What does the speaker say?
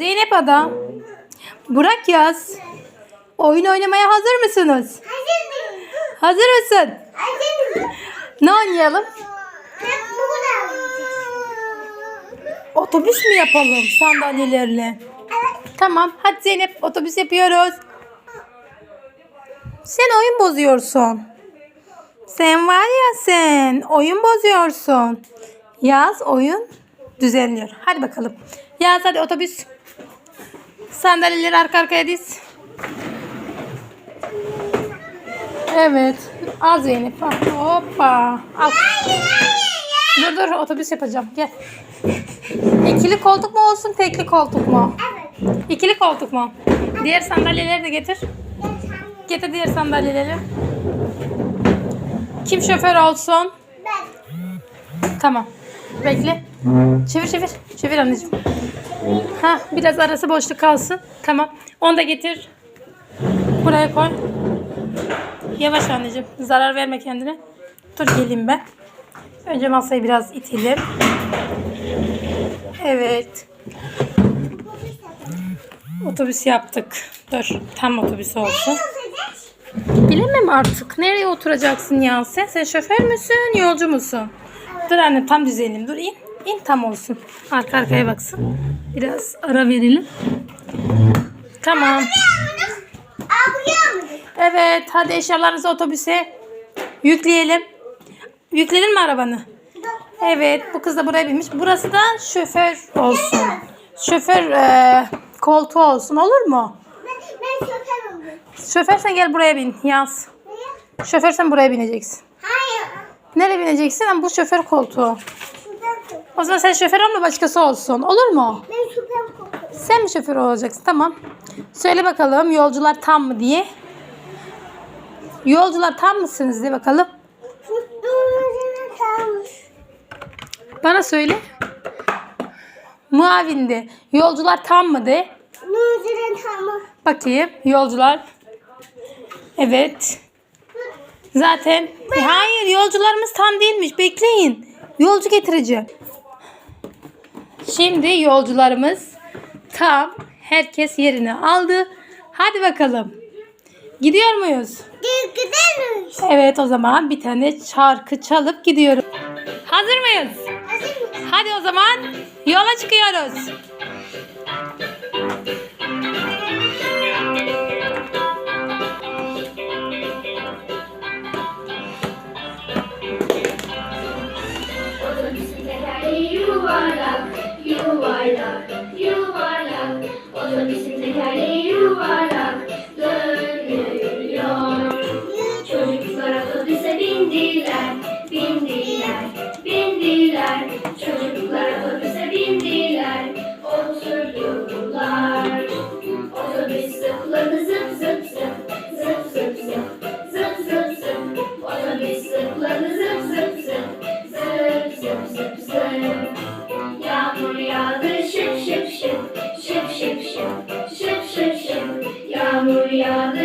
Zeynep Ada. Burak Yaz. Oyun oynamaya hazır mısınız? Hazır mıyım? Hazır mısın? Hazır mıyım? Ne oynayalım? Otobüs mü yapalım sandalyelerle? Evet. Tamam hadi Zeynep otobüs yapıyoruz. Sen oyun bozuyorsun. Sen var ya sen oyun bozuyorsun. Yaz oyun düzenliyor. Hadi bakalım. Yaz hadi otobüs. Sandalyeleri arka arkaya diz. Evet. Al Zeynep. al. Hoppa. Al. Dur dur otobüs yapacağım. Gel. İkili koltuk mu olsun tekli koltuk mu? Evet. İkili koltuk mu? Diğer sandalyeleri de getir. Getir diğer sandalyeleri. Kim şoför olsun? Ben. Tamam. Bekle. Çevir çevir. Çevir anneciğim. Ha biraz arası boşluk kalsın. Tamam. Onu da getir. Buraya koy. Yavaş anneciğim. Zarar verme kendine. Dur geleyim ben. Önce masayı biraz itelim. Evet. Otobüs yaptık. Dur. Tam otobüs olsun. Bilemem artık. Nereye oturacaksın ya sen? Sen şoför müsün, yolcu musun? Dur anne tam düzenelim. Dur in. İn tam olsun. Arka arkaya baksın. Biraz ara verelim. Tamam. Evet hadi eşyalarınızı otobüse yükleyelim. Yükledin mi arabanı? Evet bu kız da buraya binmiş. Burası da şoför olsun. Şoför e, koltuğu olsun olur mu? Ben, ben şoför oldum. Şoför sen gel buraya bin yaz. Niye? Şoför sen buraya bineceksin. Hayır. Nereye bineceksin? Bu şoför koltuğu. O zaman sen şoför olma başkası olsun. Olur mu? Ben şoför kokuyorum. Sen mi şoför olacaksın? Tamam. Söyle bakalım yolcular tam mı diye. Yolcular tam mısınız diye bakalım. Tuttuğumuz kalmış. Bana söyle. Muavinde yolcular tam mı de. Nuziren tamam. Bakayım yolcular. Evet. Zaten hayır yolcularımız tam değilmiş. Bekleyin. Yolcu getireceğim. Şimdi yolcularımız tam. Herkes yerini aldı. Hadi bakalım. Gidiyor muyuz? Gidelim. Evet o zaman bir tane şarkı çalıp gidiyoruz. Hazır mıyız? Hazır? Hadi o zaman yola çıkıyoruz. Yuvarlak, yuvarlak Yuvarlak. Otobüsün tekerleği yuvarlak. on